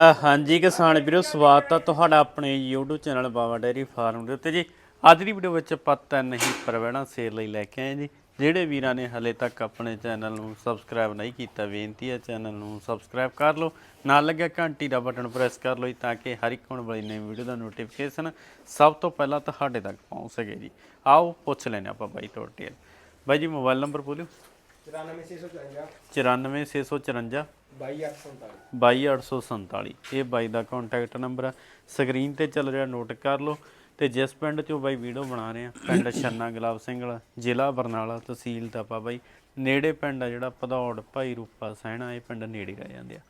ਹਾਂਜੀ ਕਿਸਾਨ ਵੀਰੋ, ਸਵਾਗਤ ਆ ਤੁਹਾਡਾ ਆਪਣੇ YouTube channel Bawa dairy farm ਦੇ ਉੱਤੇ ਜੀ। ਅੱਜ ਦੀ ਵੀਡੀਓ ਵਿੱਚ ਆਪਾਂ ਤਿੰਨ ਹੀ ਪ੍ਰਵੇਣਾ ਸੇਲ ਲਈ ਲੈ ਕੇ ਆਏ ਜੀ। ਜਿਹੜੇ ਵੀਰਾਂ ਨੇ ਹਲੇ ਤੱਕ ਆਪਣੇ ਚੈਨਲ ਨੂੰ ਸਬਸਕ੍ਰਾਈਬ ਨਹੀਂ ਕੀਤਾ, ਬੇਨਤੀ ਹੈ ਚੈਨਲ ਨੂੰ ਸਬਸਕ੍ਰਾਈਬ ਕਰ ਲਓ। ਨਾਲ ਲੱਗਿਆ ਘੰਟੀ ਦਾ ਬਟਨ ਪ੍ਰੈਸ ਕਰ ਲਓ ਜੀ, ਤਾਂ ਕਿ ਹਰ ਇੱਕ ਆਉਣ ਵਾਲੀ ਨਵੀਂ ਵੀਡੀਓ ਦਾ ਨੋਟੀਫਿਕੇਸ਼ਨ ਸਭ ਤੋਂ ਪਹਿਲਾਂ ਤੁਹਾਡੇ ਤੱਕ ਪਹੁੰਚ ਸਕੇ ਜੀ। ਆਓ ਪੁੱਛ ਲੈਣੇ ਆਪਾਂ ਬਾਈ ਤੋਂ ਬਾਈ ਜੀ ਮੋਬਾਈਲ ਨੰਬਰ ਬੋਲਿਓ। 94654 94654 22847 22847 ਇਹ ਬਾਈ ਦਾ ਕੰਟੈਕਟ ਨੰਬਰ ਆ। ਸਕਰੀਨ ਤੇ ਚੱਲ ਰਿਹਾ ਨੋਟ ਕਰ ਲਓ। ਤੇ ਜਿਸ ਪਿੰਡ ਚੋਂ ਬਾਈ ਵੀਡੀਓ ਬਣਾ ਰਹੇ ਆ ਪਿੰਡ ਛੰਨਾ ਗੁਲਾਬ ਸਿੰਘ ਵਾਲਾ ਜ਼ਿਲ੍ਹਾ ਬਰਨਾਲਾ ਤਹਿਸੀਲ ਤਾਪਾ ਬਾਈ। ਨੇੜੇ ਪਿੰਡ ਆ ਜਿਹੜਾ ਭਦੌੜ ਭਾਈ ਰੂਪਾ ਸਹਿਣਾ ਇਹ ਪਿੰਡ ਨੇੜੇ ਰਹਿ ਜਾਂਦੇ ਆ।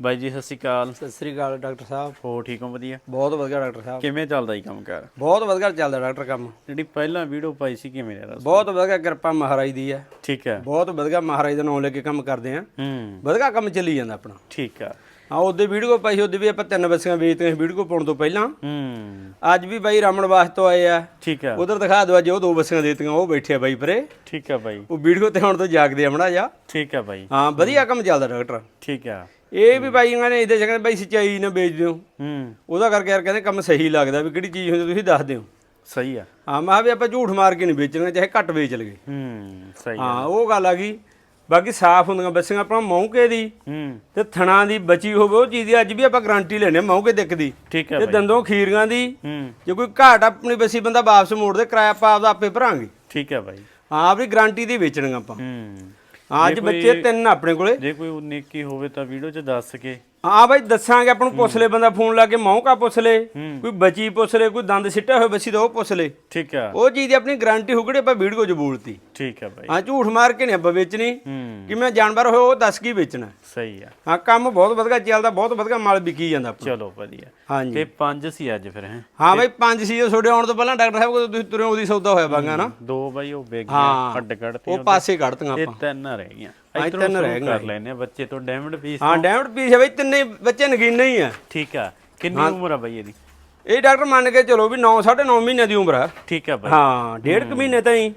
ਬਾਈ ਜੀ ਸਤਿ ਸ਼੍ਰੀ ਅਕਾਲ। ਸਤਿ ਸ੍ਰੀ ਅਕਾਲ ਡਾਕਟਰ ਸਾਹਿਬ। ਹੋ ਠੀਕ ਹੋ ਵਧੀਆ? ਬਹੁਤ ਵਧੀਆ ਡਾਕਟਰ ਸਾਹਿਬ। ਕਿਵੇਂ ਚੱਲਦਾ ਜੀ ਕੰਮਕਾਰ? ਬਹੁਤ ਵਧੀਆ ਚੱਲਦਾ ਡਾਕਟਰ ਕੰਮ। ਜਿਹੜੀ ਪਹਿਲਾਂ ਵੀਡੀਓ ਪਾਈ ਸੀ ਕਿਵੇਂ ਰਿਹਾ ਬਹੁਤ ਵਧੀਆ ਕਿਰਪਾ ਮਹਾਰਾਜ ਦੀ ਹੈ। ਠੀਕ ਹੈ। ਬਹੁਤ ਵਧੀਆ ਮਹਾਰਾਜ ਦਾ ਨਾਮ ਲੈ ਕੇ ਕੰਮ ਕਰਦੇ ਆ ਹੂੰ। ਵਧੀਆ ਕੰਮ ਚੱਲੀ ਜਾਂਦਾ ਆਪਣਾ। ਠੀਕ ਆ। ਹਾਂ ਉਹਦੇ ਵੀਡੀਓ ਪਾਈ ਸੀ ਉਹਦੇ ਵੀ ਆਪਾਂ ਤਿੰਨ ਬੱਸੀਆਂ ਵੇਚਦੇ ਵੀਡੀਓ ਪਾਉਣ ਤੋਂ ਪਹਿਲਾਂ। ਹੂੰ। ਅੱਜ ਵੀ ਬਾਈ ਰਾਮਣਵਾਸ ਤੋਂ ਆਏ ਆ। ਠੀਕ ਆ। ਉਧਰ ਦਿਖਾ ਦਿਓ ਅੱਜ ਉਹ ਦੋ ਬੱਸੀਆਂ ਦੇਤੀਆਂ ਉਹ ਬੈਠੇ ਆ ਬਾਈ ਪਰੇ। ਠੀਕ ਆ ਬਾਈ। ਉਹ ਵੀਡੀਓ ਤੇ ਹੁਣ ਤੋਂ ਜਾਗਦੇ ਆ ਮੜਾ ਜਾ ਠੀਕ ਆ ਬਾਈ। ਹਾਂ ਵਧੀਆ ਕੰਮ ਚੱਲਦਾ ਡਾਕਟਰ। ਠੀਕ ਆ। ਇਹ ਵੀ ਬਾਈ ਇਹਨਾਂ ਨੇ ਇਹਦੇ ਕਹਿੰਦੇ ਬਾਈ ਸੱਚਾਈ ਨਾ ਵੇਚ ਦਿਓ। ਹੂੰ। ਉਹਦਾ ਕਰਕੇ ਯਾਰ ਕਹਿੰਦੇ ਕੰਮ ਸਹੀ ਲੱਗਦਾ ਵੀ ਕਿਹੜੀ ਚੀਜ਼ ਹੁੰਦੀ ਤੁਸੀਂ ਦੱਸ ਦਿਓ। ਸਹੀ ਆ। ਹਾਂ ਮੈਂ ਕਿਹਾ ਵੀ ਆਪਾਂ ਝੂਠ ਮਾਰ ਕੇ ਨਹੀਂ ਵੇਚਣਾ ਚਾਹੇ ਘੱਟ ਵੇਚ ਲਗੇ ਹੂੰ ਸਹੀ ਆ। ਹਾਂ ਉਹ ਗੱਲ ਆ ਗਈ। ਬਾਕੀ ਸਾਫ਼ ਹੁੰਦੀਆਂ ਬੱਸੀਆਂ ਆਪਣਾ ਮੌਕੇ ਦੀ ਹੂੰ। ਤੇ ਥਣਾ ਦੀ ਬਚੀ ਹੋਵੇ ਉਹ ਚੀਜ਼ ਦੀ ਅੱਜ ਵੀ ਆਪਾਂ ਗਾਰੰਟੀ ਲੈਣੇ ਮੌਕੇ ਤੱਕ ਦੀ। ਠੀਕ ਹੈ ਤੇ ਬਾਈ। ਦੰਦੋਂ ਖੀਰੀਆਂ ਦੀ ਹੂੰ। ਜੇ ਕੋਈ ਘਾਟ ਆਪਣੀ ਬੱਸੀ ਬੰਦਾ ਵਾਪਸ ਮੋੜ ਦੇ ਕਿਰਾਇਆ ਆਪਾਂ ਆਪਦਾ ਆਪੇ ਭਰਾਂਗੇ। ਠੀਕ ਹੈ ਬਾਈ। ਹਾਂ ਆਪਣੀ ਗਾਰੰਟੀ ਦੀ ਵੇਚਣੀਆਂ ਆਪਾਂ। ਹੂੰ। ਹਾਂ ਅੱਜ ਬੱਚੇ ਤਿੰਨ ਆਪਣੇ ਕੋਲੇ। ਜੇ ਕੋਈ ਉਨੀਕੀ ਹੋਵੇ ਤਾਂ ਵੀਡੀਓ 'ਚ ਦੱਸ ਕੇ ਹਾਂ ਬਾਈ ਦੱਸਾਂਗੇ ਆਪਾਂ ਨੂੰ ਪੁੱਛ ਲੈ ਬੰਦਾ ਫੋਨ ਲਾ ਕੇ ਮੌਕਾ ਪੁੱਛ ਲੈ ਹੂੰ। ਕੋਈ ਬਚੀ ਪੁੱਛ ਲੈ ਕੋਈ ਦੰਦ ਸਿੱਟਿਆ ਹੋਇਆ ਬੱਸੀ ਦਾ ਉਹ ਪੁੱਛ ਲੈ ਠੀਕ ਆ। ਉਹ ਚੀਜ਼ ਦੀ ਆਪਣੀ ਗਾਰੰਟੀ ਹੋਊਗੀ ਆਪਾਂ ਵੀਡੀਓ 'ਚ ਬੋਲਤੀ। ਠੀਕ ਹੈ ਬਾਈ। ਹਾਂ ਝੂਠ ਮਾਰ ਕੇ ਨਹੀਂ ਆਪਾਂ ਵੇਚਣੀ। ਹੂੰ। ਕਿਵੇਂ ਜਾਨਵਰ ਹੋਏ ਉਹ ਦੱਸ ਕੀ ਵੇਚਣਾ। ਸਹੀ ਆ। ਹਾਂ ਕੰਮ ਬਹੁਤ ਵਧੀਆ ਚੱਲਦਾ ਬਹੁਤ ਵਧੀਆ ਮਾਲ ਵਿਕੀ ਜਾਂਦਾ ਆਪਣਾ ਚਲੋ ਵਧੀਆ। ਹਾਂਜੀ। ਤੇ ਪੰਜ ਸੀ ਅੱਜ ਫਿਰ ਹੈ? ਹਾਂ ਬਾਈ ਪੰਜ ਸੀ ਤੁਹਾਡੇ ਆਉਣ ਤੋਂ ਪਹਿਲਾਂ ਡਾਕਟਰ ਸਾਹਿਬ ਕੋਲ ਤੁਸੀਂ ਤੁਰੇ ਉਹਦੀ ਸੌਦਾ ਹੋਇਆ ਬਾਗਾ ਨਾ। ਦੋ ਬਾਈ ਉਹ ਵੇਗ ਹਾਂ। ਹੱਡ ਕੱਢਤੇ ਉਹ ਪਾਸੇ ਕੱਢਤੀਆਂ ਤੇ ਆਪਾਂ। ਤਿੰਨ ਰਹਿ ਗਈਆਂ। ਹਾਂ, ਇੱਧਰੋਂ ਤਿੰਨ ਰਹਿ ਗਈਆਂ ਕਰ ਲੈਨੇ ਆ ਬੱਚੇ ਤੋਂ ਡਾਇਮੰਡ ਪੀਸ ਹਾਂ ਡੈਮਡ ਪੀਸ ਹੈ ਬਾਈ ਤਿੰਨੇ ਬੱਚੇ ਨਗੀਨੇ ਹੀ ਆ। ਠੀਕ ਆ। ਕਿੰਨੀ ਉਮਰ ਆ ਬਾਈ ਇਹਦੀ? ਇਹ ਡਾਕਟਰ ਮੰਨ ਕੇ ਚਲੋ ਵੀ 9 9.5 ਮਹੀਨੇ ਦੀ ਉਮਰ ਆ। ਠੀਕ ਆ ਬਾਈ। ਹਾਂ ਡੇਢ ਕੁ ਮਹੀਨੇ ਤਾਈਂ।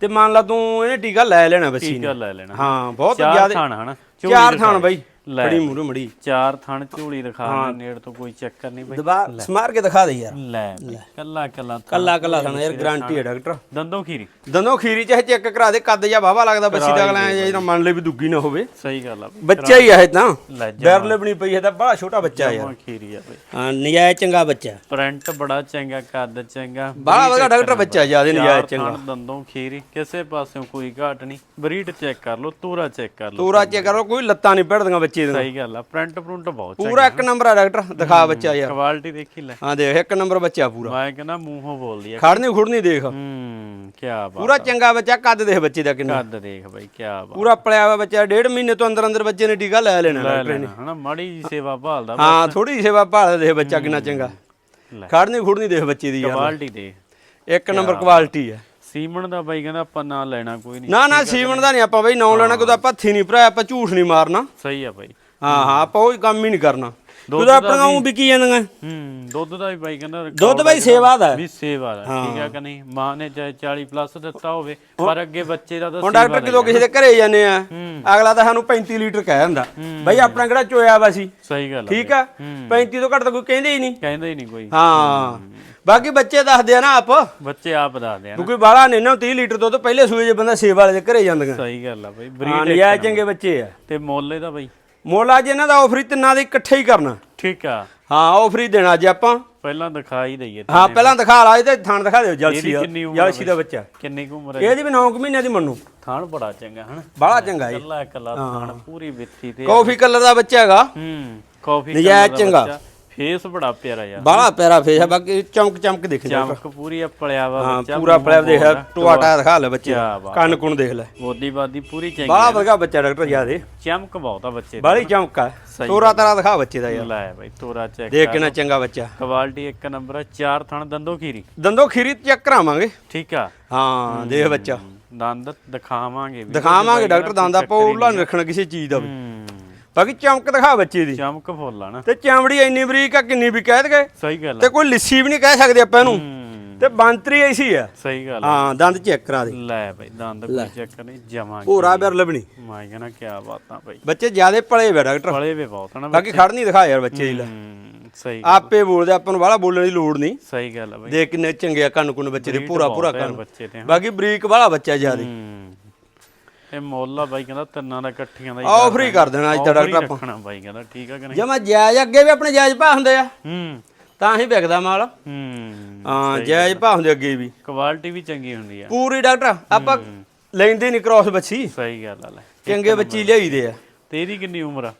ਤੇ ਮੰਨ ਲਾ ਤੂੰ ਇਹਨੇ ਟੀਕਾ ਲੈ ਲੈਣਾ ਬੱਸੀ ਨੇ ਟੀਕਾ ਲੈ ਲੈਣਾ। ਹਾਂ ਬਹੁਤ ਚਾਰ ਜ਼ਿਆਦਾ ਥਾਣ ਹਨਾ। ਚਾਰ ਥਾਣ। ਬਾਈ। ਲੈ। ਬੜੀ ਮੂਰੂ ਮੜੀ। ਚਾਰ ਥਣ ਝੋਲੀ ਦਿਖਾ ਦੇ ਨੇੜ ਤੋਂ ਕੋਈ ਚੱਕਰ ਨਹੀਂ ਬਾਈ। ਦਬਾ ਸਮਾਰ ਕੇ ਦਿਖਾ ਦੇ ਯਾਰ। ਲੈ ਕੱਲਾ ਕੱਲਾ। ਕੱਲਾ ਕੱਲਾ ਥਾਣਾ ਯਾਰ ਗਾਰੰਟੀ ਹੈ ਡਾਕਟਰ। ਦੰਦੋਂ ਖੀਰੀ। ਦੰਦੋਂ ਖੀਰੀ ਚਾਹੇ ਚੈੱਕ ਕਰਾ ਦੇ ਕੱਦ ਜਾਂ ਵਾਵਾ ਲੱਗਦਾ ਬੱਸੀ ਦਾ ਅਗਲਾ ਐਂ ਜਿਹੜਾ ਮੰਨ ਲੈ ਵੀ ਦੁੱਗੀ ਨਾ ਹੋਵੇ। ਸਹੀ ਗੱਲ ਆ ਬਈ। ਬੱਚਾ ਹੀ ਆ ਇਹ ਤਾਂ। ਜਾ ਬੈਰਲੇ ਬਣੀ ਪਈ ਹੈ ਤਾਂ ਬੜਾ ਛੋਟਾ ਬੱਚਾ ਯਾਰ। ਖੀਰੀ ਆ ਬਈ। ਹਾਂ ਨਜਾਇਜ਼ ਚੰਗਾ ਬੱਚਾ। ਪ੍ਰਿੰਟ ਬੜਾ ਚੰਗਾ ਕੱਦ ਚੰਗਾ। ਬੜਾ ਵਧੀਆ ਡਾਕਟਰ ਬੱਚਾ ਜ਼ਿਆਦਾ ਨਜਾਇਜ਼ ਚੰਗਾ। ਦੰਦੋਂ ਖੀਰੀ ਕਿਸੇ ਪਾਸਿਓਂ ਕੋਈ ਘਾਟ ਨਹੀਂ। ਬਰੀਡ ਚੈੱਕ ਕਰ ਲਓ ਤੂਰਾ ਚੈੱਕ ਕਰ ਲਓ। ਪੂਰਾ ਚੈੱਕ ਕਰੋ ਕੋਈ ਲੱਤਾਂ ਨਹੀਂ ਭੜਦੀਆਂ ਬੱਚੇ ਦੀਆਂ ਸਹੀ ਗੱਲ ਆ ਪ੍ਰਿੰਟ ਪ੍ਰਿੰਟ ਬਹੁਤ ਚੰਗਾ ਪੂਰਾ ਇੱਕ ਨੰਬਰ ਆ ਡਾਕਟਰ ਦਿਖਾ ਬੱਚਾ ਯਾਰ। ਕੁਆਲਿਟੀ ਦੇਖੀ ਲੈ। ਹਾਂ ਦੇਖ ਇੱਕ ਨੰਬਰ ਬੱਚਾ ਪੂਰਾ। ਮੈਂ ਕਹਿੰਦਾ ਮੂੰਹੋਂ ਬੋਲਦੀ ਆ। ਖੜਨੀ ਖੁੜਨੀ ਦੇਖ। ਹੂੰ ਕੀ ਬਾਤ ਪੂਰਾ ਚੰਗਾ ਬੱਚਾ ਕੱਦ ਦੇਖ ਬੱਚੇ ਦਾ ਕਿੰਨਾ। ਕੱਦ ਦੇਖ ਬਾਈ ਕੀ ਬਾਤ। ਪੂਰਾ ਪਲਿਆ ਹੋਇਆ ਬੱਚਾ ਡੇਢ ਮਹੀਨੇ ਤੋਂ ਅੰਦਰ ਅੰਦਰ ਬੱਚੇ ਨੇ ਟੀਕਾ ਲੈ ਲੈਣਾ ਡਾਕਟਰ ਨੇ। ਹਨਾ ਮਾੜੀ ਜੀ ਸੇਵਾ ਭਾਲਦਾ ਹਾਂ ਥੋੜੀ ਸੇਵਾ ਭਾਲ ਦੇਖ ਬੱਚਾ ਕਿੰਨਾ ਚੰਗਾ। ਖੜਨੀ ਖੁੜਨੀ ਦੇਖ ਬੱਚੇ ਦੀ ਯਾਰ। ਕੁਆਲਿਟੀ ਦੇ ਇੱਕ ਨੰਬਰ ਕੁਆਲਿਟੀ ਹੈ ਸੀਮਨ ਦਾ ਬਾਈ ਕਹਿੰਦਾ ਆਪਾਂ ਨਾਂ ਲੈਣਾ ਕੋਈ ਨਹੀਂ ਨਾ ਨਾ ਸੀਵਣ ਦਾ ਨਹੀਂ ਆਪਾਂ ਬਈ ਨਾਂ ਲੈਣਾ ਕਿਉਂਕਿ ਆਪਾਂ ਹੱਥੀ ਨਹੀਂ ਭਰਾਇਆ ਆਪਾਂ ਝੂਠ ਨਹੀਂ ਮਾਰਨਾ। ਸਹੀ ਆ ਬਾਈ। ਹਾਂ ਹਾਂ ਆਪਾਂ ਉਹ ਕੰਮ ਹੀ ਨਹੀਂ ਕਰਨਾ। ਦੁੱਧ ਆਪਣਾ ਉਹ ਵਿਕੀ ਜਾਂਦੀਆਂ ਹੂੰ ਦੁੱਧ ਦਾ ਵੀ ਬਾਈ ਕਹਿੰਦਾ ਦੁੱਧ ਬਈ ਸੇਵਾ ਦਾ। ਵੀ ਸੇਵਾ ਦਾ ਠੀਕ ਆ ਕਿ ਨਹੀਂ? ਮਾਂ ਨੇ ਚਾਹੇ 40 ਪਲੱਸ ਦਿੱਤਾ ਹੋਵੇ ਪਰ ਅੱਗੇ ਬੱਚੇ ਦਾ ਤਾਂ ਹੁਣ ਡਾਕਟਰ ਦਾ ਕਿਦੋਂ ਕਿਸੇ ਦੇ ਘਰੇ ਜਾਂਦੇ ਆ। ਅਗਲਾ ਤਾਂ ਸਾਨੂੰ 35 ਲੀਟਰ ਕਹਿ ਦਿੰਦਾ। ਬਈ ਆਪਣਾ ਕਿਹੜਾ ਚੋਇਆ ਵਾ ਸੀ? ਸਹੀ ਗੱਲ ਆ ਠੀਕ ਆ? 35 ਤੋਂ ਘੱਟ ਤਾਂ ਕੋਈ ਕਹਿੰਦੇ ਹੀ ਨਹੀਂ। ਕਹਿੰਦਾ ਹੀ ਨਹੀਂ ਕੋਈ। ਹਾਂ। ਬਾਕੀ ਬੱਚੇ ਦੱਸਦੇ ਆ ਨਾ ਆਪ। ਬੱਚੇ ਆਪ ਦੱਸਦੇ ਆ ਨਾ। ਕਿਉਂਕਿ ਬਾਹਲਾ ਨੇ ਨਾ 30 ਲੀਟਰ ਦੁੱਧ ਪਹਿਲੇ ਸੂਏ ਜੇ ਬੰਦਾ ਸੇਵਾ ਵਾਲੇ ਦੇ ਘਰੇ ਜਾਂਦੀਆਂ ਸਹੀ ਗੱਲ ਆ ਬਾਈ। ਬਰੀਡ ਨਜਾਇਜ਼ ਚੰਗੇ ਬੱਚੇ ਆ। ਤੇ ਮੁੱਲ ਇਹਦਾ ਬਾਈ। ਮੋਲਾ ਜੀ ਇਹਨਾਂ ਦਾ ਆਫਰ ਹੀ ਤਿੰਨਾਂ ਦੇ ਇਕੱਠੇ ਹੀ ਕਰਨਾ। ਠੀਕ ਆ। ਹਾਂ ਆਫਰ ਹੀ ਦੇਣਾ ਅੱਜ ਆਪਾਂ। ਪਹਿਲਾਂ ਦਿਖਾ ਹੀ ਦਈਏ ਹਾਂ ਪਹਿਲਾਂ ਦਿਖਾ ਲਾ ਇਹਦੇ ਥਣ ਦਿਖਾ ਦਿਓ ਜਲਸੀ ਦਾ ਜਲਸੀ ਦਾ ਬੱਚਾ। ਕਿੰਨੀ ਕੁ ਉਮਰ ਹੈ ਇਹਦੀ ਵੀ 9 ਮਹੀਨਿਆਂ ਦੀ ਮੰਨੂ। ਥਾਣ ਬੜਾ ਚੰਗਾ ਹਨਾ? ਬਾਹਲਾ ਚੰਗਾ ਜੀ। ਕੱਲਾ ਕੱਲਾ ਥਾਣ ਪੂਰੀ ਵਿੱਥੀ ਤੇ ਕਾਫੀ ਕਲਰ ਦਾ ਬੱਚਾ ਹੈਗਾ। ਹੂੰ ਕਾਫੀ ਨਜਾਇਜ਼ ਚੰਗਾ। ਫੇਸ ਬੜਾ ਪਿਆਰਾ ਯਾਰ। ਬਾਹਲਾ ਪਿਆਰਾ ਫੇਸ ਹੈ ਬਾਕੀ ਚਮਕ ਚਮਕ ਦਿਖ ਜਾ ਚਮਕ ਪੂਰੀ ਆ ਪਲਿਆ ਵਾ ਹਾਂ ਬੱਚਾ ਪੂਰਾ ਪਲੈਬ ਦੇਖ ਟੁਆਟਾ ਦਿਖਾ ਲੈ ਬੱਚੇ ਕਿਆ ਬਾਤ। ਕੰਨ ਕੁਣ ਦੇਖ ਲੈ। ਬੋਦੀ ਬਾਦੀ ਪੂਰੀ ਚੰਗੀ ਬਾਹਲਾ ਵਧੀਆ ਬੱਚਾ ਡਾਕਟਰ ਜਿਆਦੇ ਚਮਕ ਬਹੁਤ ਆ ਬੱਚੇ ਦੀ। ਬਾਹਲੀ ਚਮਕ ਆ। ਸਹੀ ਤੋਰਾ ਤਾਰਾ ਦਿਖਾ ਬੱਚੇ ਦਾ ਯਾਰ। ਲੈ ਬਾਈ ਤੋਰਾ ਚੈੱਕ ਦੇਖ ਕਿੰਨਾ ਚੰਗਾ ਬੱਚਾ। ਕੁਆਲਿਟੀ ਇੱਕ ਨੰਬਰ ਆ ਚਾਰ ਥਣ ਦੰਦੋ ਖੀਰੀ। ਦੰਦੋ ਖੀਰੀ ਚੈੱਕ ਕਰਾਵਾਂਗੇ। ਠੀਕ ਆ। ਹਾਂ ਦੇਖ ਬੱਚਾ। ਦੰਦ ਦਿਖਾਵਾਂਗੇ ਵੀ। ਦਿਖਾਵਾਂਗੇ ਡਾਕਟਰ ਦੰਦਾ ਪੌਲਾ ਨਹੀਂ ਰੱਖਣਾ ਕਿਸੇ ਚੀਜ਼ ਦਾ ਵੀ। ਹੂੰ। ਬਾਕੀ ਚਮਕ ਦਿਖਾ ਬੱਚੇ ਦੀ। ਚਮਕ ਫੁੱਲ ਆ ਨਾ। ਤੇ ਚਮੜੀ ਇੰਨੀ ਬਰੀਕ ਆ ਕਿੰਨੀ ਵੀ ਕਹਿ ਦਗੇ ਸਹੀ ਗੱਲ ਤੇ ਕੋਈ ਲਿੱਸੀ ਵੀ ਨਹੀਂ ਕਹਿ ਸਕਦੇ ਆਪਾਂ ਇਹਨੂੰ। ਤੇ ਬੰਤਰੀ ਐਸੀ ਆ। ਸਹੀ ਗੱਲ। ਹਾਂ ਦੰਦ ਚੈੱਕ ਕਰਾ ਦੇ। ਲੈ ਬਈ ਦੰਦ ਕੋਈ ਚੈੱਕ ਨਹੀਂ ਜਮਾ ਭੋਰਾ ਬਿਰ ਲੱਭਣੀ। ਮੈਂ ਕਹਿੰਦਾ ਕੀ ਬਾਤਾਂ ਬਈ। ਬੱਚੇ ਜਿਆਦੇ ਪਲੇ ਵੇ ਡਾਕਟਰ। ਫਲੇ ਵੀ ਬਹੁਤ ਹਨ ਬਾਕੀ ਖੜ ਨਹੀਂ ਦਿਖਾ ਯਾਰ ਬੱਚੇ ਦੀ ਲੈ। ਸਹੀ ਆਪੇ ਬੋਲਦੇ ਆਪਾਂ ਨੂੰ ਵਾਲਾ ਬੋਲਣ ਦੀ ਲੋੜ ਨਹੀਂ। ਸਹੀ ਗੱਲ ਆ ਬਈ। ਦੇਖ ਕਿੰਨੇ ਚੰਗੇ ਆ ਕੰਨ ਕੁੰਨ ਬੱਚੇ ਦੇ ਪੂਰਾ ਪੂਰਾ ਕੰਨ। ਬਾਕੀ ਬਰੀਕ ਵਾਲਾ ਬੱਚਾ ਜਿਆਦੇ। ਇਹ ਮੁੱਲ ਆ ਬਾਈ ਕਹਿੰਦਾ ਤਿੰਨਾਂ ਦਾ ਇਕੱਠੀਆਂ ਦਾ ਆਫਰ ਹੀ। ਕਰ ਦੇਣਾ ਅੱਜ ਤਾਂ ਡਾਕਟਰ ਆਪਾਂ ਰੱਖਣਾ ਬਾਈ ਕਹਿੰਦਾ ਠੀਕ ਆ ਕਿ ਨਹੀਂ? ਜਮਾ ਜਾਇਜ਼ ਅੱਗੇ ਵੀ ਆਪਣੇ ਜਾਇਜ਼ ਭਾਅ ਹੁੰਦੇ ਆ ਹੂੰ। ਤਾਂ ਹੀ ਵਿਕਦਾ ਮਾਲ। ਹੂੰ ਹਾਂ ਜਾਇਜ਼ ਭਾਅ ਹੁੰਦੇ ਅੱਗੇ ਵੀ। ਕੁਆਲਿਟੀ ਵੀ ਚੰਗੀ ਹੁੰਦੀ ਆ। ਪੂਰੀ ਡਾਕਟਰ ਆਪਾਂ ਲੈਂਦੇ ਨਹੀਂ ਕ੍ਰਾਸ ਬੱਚੀ ਸਹੀ ਗੱਲ ਆ ਲੈ। ਚੰਗੇ ਬੱਚੀ ਲਿਆਈਦੇ ਆ। ਤੇ ਇਹਦੀ ਕਿੰਨੀ ਉਮਰ ਆ?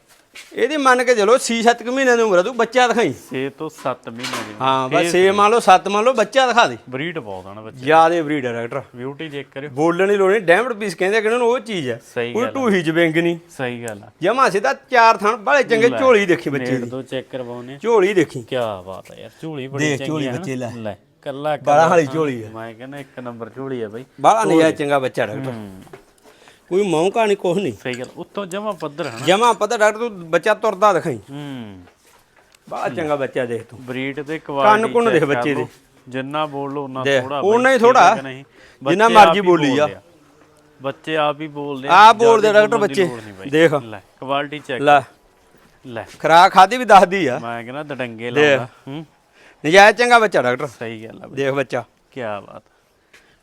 ਇਹਦੀ ਮੰਨ ਕੇ ਚਲੋ 6-7 ਮਹੀਨਿਆਂ ਦੀ ਉਮਰ ਆ ਤੂੰ ਬੱਚਾ ਦਿਖਾਈ। 6 ਤੋਂ 7 ਮਹੀਨੇ ਦੀ ਹਾਂ ਬਸ 6 ਮੰਨ ਲਓ 7 ਮੰਨ ਲਓ ਬੱਚਾ ਦਿਖਾ ਦੇ। ਬਰੀਡ ਬਹੁਤ ਆ ਨਾ ਬੱਚੇ ਜਿਆਦੇ ਬਰੀਡ ਆ ਡਾਕਟਰ। ਬਿਊਟੀ ਚੈੱਕ ਕਰਿਓ। ਬੋਲਣ ਦੀ ਲੋੜ ਨਹੀਂ ਡੈਮਡ ਪੀਸ ਕਹਿੰਦੇ ਕਿ ਇਹਨਾਂ ਨੂੰ ਉਹ ਚੀਜ਼ ਹੈ ਸਹੀ ਕੋਈ ਢੂਹੀ ਚ ਵਿੰਗ ਨਹੀਂ। ਸਹੀ ਗੱਲ ਆ। ਜਮਾ ਸਿੱਧਾ ਚਾਰ ਥਣ ਬੜੇ ਚੰਗੇ ਝੋਲੀ ਦੇਖੀ ਬੱਚੇ ਦੀ। ਤੋਂ ਚੈੱਕ ਕਰਵਾਉਨੇ ਝੋਲੀ ਦੇਖੀ। ਕੀ ਬਾਤ ਆ ਯਾਰ ਝੂਲੀ ਬੜੀ ਚੰਗੀ ਝੋਲੀ ਆ ਨਾ। ਬੱਚੇ ਲੈ। ਕੱਲਾ ਬਾਰਾਂ ਵਾਲੀ ਝੋਲੀ ਆ। ਮੈਂ ਕਹਿੰਦਾ ਇੱਕ ਨੰਬਰ ਝੂਲੀ ਆ ਬਾਈ। ਬਾਹਲਾ ਨਹੀਂ ਚੰਗਾ ਬੱਚਾ ਡਾਕਟਰ। ਹੂੰ। ਕੋਈ ਮੌਕਾ ਨਹੀਂ ਕੁਛ ਨਹੀਂ। ਸਹੀ ਗੱਲ ਉੱਤੋਂ ਜਮਾ ਪੱਧਰ ਹਨਾ ਜਮਾ ਪਤਾ ਡਾਕਟਰ ਤੂੰ ਬੱਚਾ ਤੁਰਦਾ ਦਿਖਾਈ। ਹੂੰ। ਬੜਾ ਚੰਗਾ ਬੱਚਾ ਦੇਖ ਤੂੰ। ਬਰੀਡ ਤੇ ਕੁਆਲਿਟੀ ਕੁੰਨ ਦੇਖ ਬੱਚੇ ਦੇ। ਜਿੰਨਾ ਬੋਲ ਉਹਨਾਂ ਦੇਖ, ਥੋੜਾ ਓਨਾ ਹੀ ਥੋੜ੍ਹਾ। ਜਿੰਨਾ ਮਰਜ਼ੀ ਬੋਲੀ ਜਾ। ਬੱਚੇ ਆਪ ਹੀ ਬੋਲਦੇ ਆਪ ਬੋਲਦੇ ਜ਼ਿਆਦਾ ਡਾਕਟਰ ਬੋਲਣ ਦੀ ਬੱਚੇ। ਲੋੜ ਨਹੀਂ ਬਾਈ। ਦੇਖ। ਲੈ ਕੁਆਲਿਟੀ ਚੈੱਕ ਲੈ। ਲੈ। ਖਰਾਕ ਖਾਦੀ ਵੀ ਦੱਸਦੀ ਆ। ਮੈਂ ਕਹਿੰਦਾ ਦਡੰਗੇ ਲਾਉਂਦਾ ਹੂੰ। ਨਜਾਇਜ਼ ਚੰਗਾ ਬੱਚਾ ਡਾਕਟਰ। ਸਹੀ ਗੱਲ ਆ ਦੇਖ ਬੱਚਾ। ਕੀ ਬਾਤ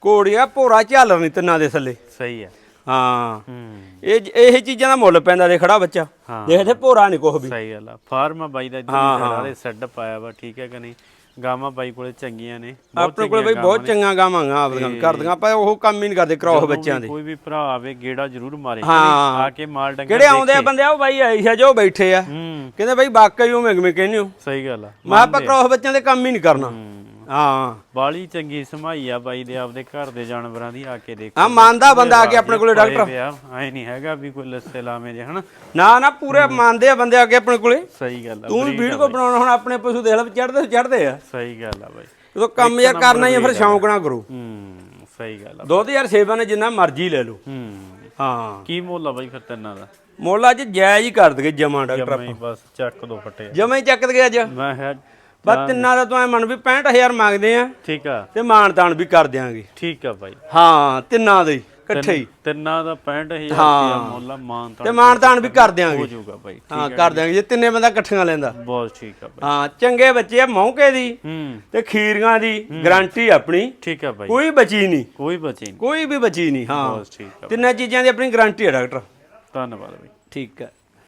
ਕੋੜੀਆ ਭੋਰਾ ਝਾਲਰ ਨਹੀਂ ਤਿੰਨਾਂ ਦੇ ਥੱਲੇ। ਸਹੀ ਹੈ ਹਾਂ। ਹੂੰ। ਇਹ ਇਹ ਚੀਜ਼ਾਂ ਦਾ ਮੁੱਲ ਪੈਂਦਾ ਦੇ ਖੜਾ ਬੱਚਾ। ਹਾਂ। ਦੇਖ ਤੇ ਭੋਰਾ ਨਹੀਂ ਕੁਛ ਵੀ। ਸਹੀ ਗੱਲ ਆ। ਫਾਰਮ ਆ ਬਾਈ ਦਾ ਇੱਧਰ ਹਾਂ, ਵੀ ਹਾਂ। ਸਾਰੇ ਸੈੱਡ ਪਾਇਆ ਵਾ ਠੀਕ ਹੈ ਕਿ ਨਹੀਂ? ਗਾਵਾਂ ਬਾਈ ਕੋਲੇ ਚੰਗੀਆਂ ਨੇ ਬਹੁਤ ਆਪਣੇ ਕੋਲੇ ਬਈ ਚੰਗੀਆਂ ਬਹੁਤ ਚੰਗਾ ਗਾਵਾਂਗਾ ਆਪਦੀਆਂ ਕਰਦੀਆਂ। ਆਪਾਂ ਉਹ ਕੰਮ ਹੀ ਨਹੀਂ ਕਰਦੇ ਜਦੋਂ ਬੱਚਿਆਂ ਦੇ। ਕੋਈ ਵੀ ਭਰਾ ਆਵੇ ਗੇੜਾ ਜ਼ਰੂਰ ਮਾਰੇ ਹਾਂ। ਆ ਕੇ ਮਾਲ ਡੰਗਰ ਕਿਹੜੇ ਆਉਂਦੇ ਆ ਬੰਦੇ ਆ ਉਹ ਬਾਈ ਆਈ ਆ ਜੋ ਬੈਠੇ ਆ। ਹੂੰ। ਕਹਿੰਦੇ ਬਾਈ ਵਾਕਈ ਉਹ ਮਿੰਗਵੇਂ ਕਹਿੰਦੇ ਹੋ ਸਹੀ ਗੱਲ ਆ। ਮੈਂ ਆਪਾਂ ਕ੍ਰੋਸ ਬੱਚਿਆਂ ਦੇ ਕੰਮ ਹੀ ਨਹੀਂ ਕਰਨਾ। ਹੂੰ। ਹਾਂ। ਬਾਲੀ ਚੰਗੀ ਸਮਾਈ ਆ ਬਾਈ ਦੇ ਆਪਦੇ ਘਰ ਦੇ ਜਾਨਵਰਾਂ ਦੀ ਆ ਕੇ ਦੇਖੋ। ਆ ਮੰਨਦਾ ਬੰਦਾ ਆ ਕੇ ਆਪਣੇ ਕੋਲੇ ਡਾਕਟਰ। ਐ ਨਹੀਂ ਹੈਗਾ ਵੀ ਕੋਈ ਲੱਸੇ ਲਾਵੇਂ ਜੇ ਹਨਾ? ਨਾ ਨਾ ਪੂਰੇ ਮੰਨਦੇ ਆ ਬੰਦੇ ਆ ਕੇ ਆਪਣੇ ਕੋਲੇ। ਸਹੀ ਗੱਲ ਆ ਤੂੰ ਵੀ ਵੀਡੀਓ ਬਣਾਉਣਾ ਹੁਣ ਆਪਣੇ ਪਸ਼ੂ ਦੇਖ ਲੈ ਚੜਦੇ ਚੜਦੇ ਆ। ਸਹੀ ਗੱਲ ਆ ਬਾਈ। ਜਦੋਂ ਕੰਮ ਯਾਰ ਕਰਨਾ ਹੀ ਆ ਫਿਰ ਸ਼ੌਂਕ ਨਾ ਕਰੋ। ਹੂੰ ਸਹੀ ਗੱਲ ਆ ਦੁੱਧ ਯਾਰ ਸੇਵਾ ਨੇ ਜਿੰਨਾ ਮਰਜ਼ੀ ਲੈ ਲਓ। ਹੂੰ। ਹਾਂ। ਕੀ ਮੁੱਲ ਆ ਬਾਈ ਫਿਰ ਤਿੰਨਾਂ ਦਾ ਮੁੱਲ ਅੱਜ ਜਾਇਜ਼ ਹੀ ਕਰ ਦਗੇ ਜਮਾ ਡਾਕਟਰ ਜਮੇ ਬਸ ਚੱਕ ਦੋ ਫੱਟੇ। ਜਮਾ ਹੀ ਚੱਕ ਦਗੇ ਅੱਜ। ਮੈਂ ਹੈ ਬਸ ਤਿੰਨਾਂ ਦਾ ਤੂੰ ਐ ਮੰਨ ਵੀ 65000 ਮੰਗਦੇ ਆ। ਠੀਕ ਆ। ਤੇ ਮਾਨ ਤਾਨ ਵੀ ਕਰ ਦਿਆਂਗੇ। ਠੀਕ ਆ ਬਾਈ। ਹਾਂ ਤਿੰਨਾਂ ਦੇ ਹੀ, ਇਕੱਠੇ ਹੀ। ਤਿੰਨਾਂ ਦਾ 65000 ਹਾਂ। ਰੁਪਇਆ ਮੁੱਲ ਆ ਮਾਨ ਤੇ ਮਾਨ ਤਾਨ ਵੀ ਕਰ ਹੋ ਦਿਆਂਗੇ ਜਾਊਗਾ ਬਾਈ ਹਾਂ ਕਰ ਦਿਆਂਗੇ ਜੇ ਤਿੰਨੇ ਬੰਦਾ ਇਕੱਠੀਆਂ ਲੈਂਦਾ। ਬਹੁਤ ਠੀਕ ਆ ਬਾਈ। ਹਾਂ ਚੰਗੇ ਬੱਚੇ ਆ ਮੌਕੇ ਦੀ। ਹੂੰ। ਤੇ ਖੀਰੀਆਂ ਦੀ ਗਾਰੰਟੀ ਆਪਣੀ। ਠੀਕ ਆ ਬਾਈ। ਕੋਈ ਬਚੀ ਨਹੀਂ। ਕੋਈ ਬਚੇ ਨਹੀਂ। ਕੋਈ ਵੀ ਬਚੀ ਨਹੀਂ ਹਾਂ। ਬਹੁਤ ਠੀਕ ਆ ਤਿੰਨਾਂ ਚੀਜ਼ਾਂ ਦੀ ਆਪਣੀ ਗਾਰੰਟੀ ਹੈ ਡਾਕਟਰ। ਧੰਨਵਾਦ ਬਾਈ। ਠੀਕ ਹੈ